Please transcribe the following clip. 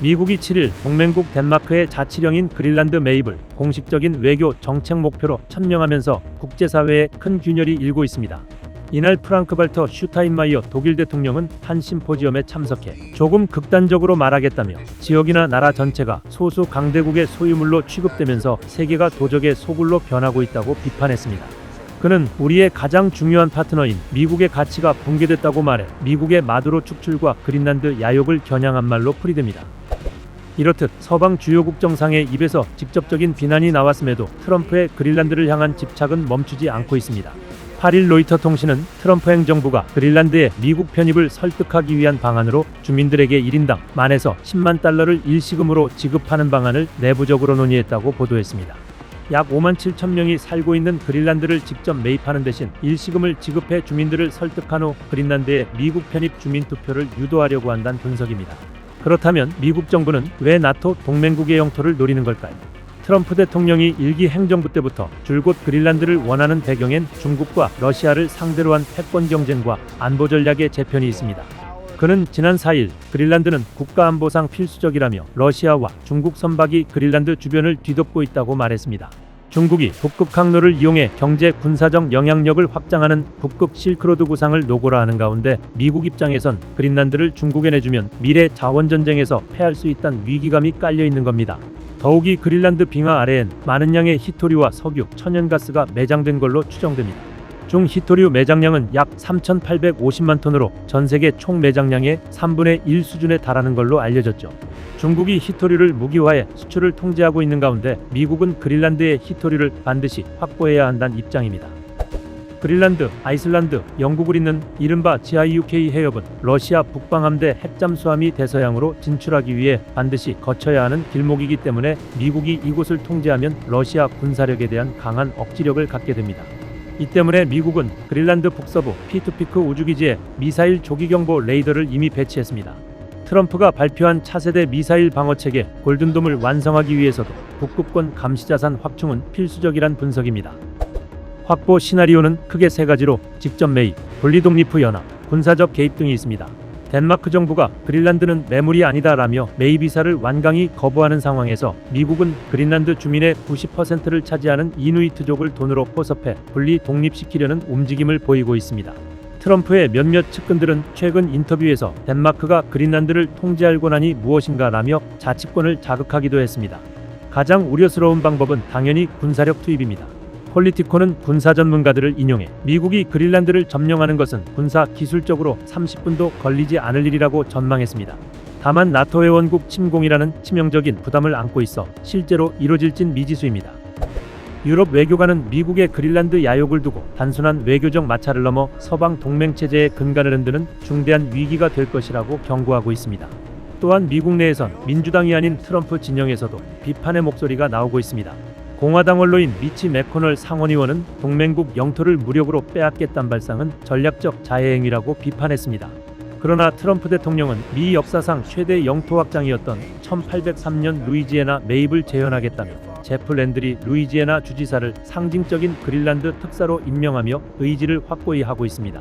미국이 7일 동맹국 덴마크의 자치령인 그린란드 매입을 공식적인 외교 정책 목표로 천명하면서 국제사회에 큰 균열이 일고 있습니다. 이날 프랑크 발터 슈타인마이어 독일 대통령은 한 심포지엄에 참석해 조금 극단적으로 말하겠다며 지역이나 나라 전체가 소수 강대국의 소유물로 취급되면서 세계가 도적의 소굴로 변하고 있다고 비판했습니다. 그는 우리의 가장 중요한 파트너인 미국의 가치가 붕괴됐다고 말해 미국의 마두로 축출과 그린란드 야욕을 겨냥한 말로 풀이됩니다. 이렇듯 서방 주요 국 정상의 입에서 직접적인 비난이 나왔음에도 트럼프의 그린란드를 향한 집착은 멈추지 않고 있습니다. 8일 로이터 통신은 트럼프 행정부가 그린란드의 미국 편입을 설득하기 위한 방안으로 주민들에게 1인당 만에서 10만 달러를 일시금으로 지급하는 방안을 내부적으로 논의했다고 보도했습니다. 약 5만 7천 명이 살고 있는 그린란드를 직접 매입하는 대신 일시금을 지급해 주민들을 설득한 후 그린란드의 미국 편입 주민 투표를 유도하려고 한다는 분석입니다. 그렇다면 미국 정부는 왜 나토 동맹국의 영토를 노리는 걸까요? 트럼프 대통령이 일기 행정부 때부터 줄곧 그린란드를 원하는 배경엔 중국과 러시아를 상대로 한 패권 경쟁과 안보 전략의 재편이 있습니다. 그는 지난 4일 그린란드는 국가안보상 필수적이라며 러시아와 중국 선박이 그린란드 주변을 뒤덮고 있다고 말했습니다. 중국이 북극 항로를 이용해 경제 군사적 영향력을 확장하는 북극 실크로드 구상을 노고라 하는 가운데 미국 입장에선 그린란드를 중국에 내주면 미래 자원 전쟁에서 패할 수 있다는 위기감이 깔려 있는 겁니다. 더욱이 그린란드 빙하 아래엔 많은 양의 히토리와 석유, 천연가스가 매장된 걸로 추정됩니다. 중 히토류 매장량은 약 3,850만 톤으로 전 세계 총 매장량의 3분의 1 수준에 달하는 걸로 알려졌죠. 중국이 히토류를 무기화해 수출을 통제하고 있는 가운데 미국은 그린란드의 히토류를 반드시 확보해야 한다는 입장입니다. 그린란드, 아이슬란드, 영국을 잇는 이른바 GIUK 해협은 러시아 북방함대 핵잠수함이 대서양으로 진출하기 위해 반드시 거쳐야 하는 길목이기 때문에 미국이 이곳을 통제하면 러시아 군사력에 대한 강한 억지력을 갖게 됩니다. 이 때문에 미국은 그린란드 북서부 피투피크 우주기지에 미사일 조기경보 레이더를 이미 배치했습니다. 트럼프가 발표한 차세대 미사일 방어체계 골든돔을 완성하기 위해서도 북극권 감시자산 확충은 필수적이란 분석입니다. 확보 시나리오는 크게 세 가지로 직접 매입, 분리독립 후 연합, 군사적 개입 등이 있습니다. 덴마크 정부가 그린란드는 매물이 아니다라며 매입 이사를 완강히 거부하는 상황에서 미국은 그린란드 주민의 90%를 차지하는 이누이트족을 돈으로 포섭해 분리 독립시키려는 움직임을 보이고 있습니다. 트럼프의 몇몇 측근들은 최근 인터뷰에서 덴마크가 그린란드를 통제할 권한이 무엇인가라며 자치권을 자극하기도 했습니다. 가장 우려스러운 방법은 당연히 군사력 투입입니다. 폴리티코는 군사 전문가들을 인용해 미국이 그린란드를 점령하는 것은 군사 기술적으로 30분도 걸리지 않을 일이라고 전망했습니다. 다만 나토 회원국 침공이라는 치명적인 부담을 안고 있어 실제로 이뤄질진 미지수입니다. 유럽 외교관은 미국의 그린란드 야욕을 두고 단순한 외교적 마찰을 넘어 서방 동맹 체제의 근간을 흔드는 중대한 위기가 될 것이라고 경고하고 있습니다. 또한 미국 내에선 민주당이 아닌 트럼프 진영에서도 비판의 목소리가 나오고 있습니다. 공화당 언론인 미치 맥코널 상원의원은 동맹국 영토를 무력으로 빼앗겠다는 발상은 전략적 자해행위라고 비판했습니다. 그러나 트럼프 대통령은 미 역사상 최대 영토 확장이었던 1803년 루이지애나 매입을 재현하겠다며 제프 랜드리 루이지애나 주지사를 상징적인 그린란드 특사로 임명하며 의지를 확고히 하고 있습니다.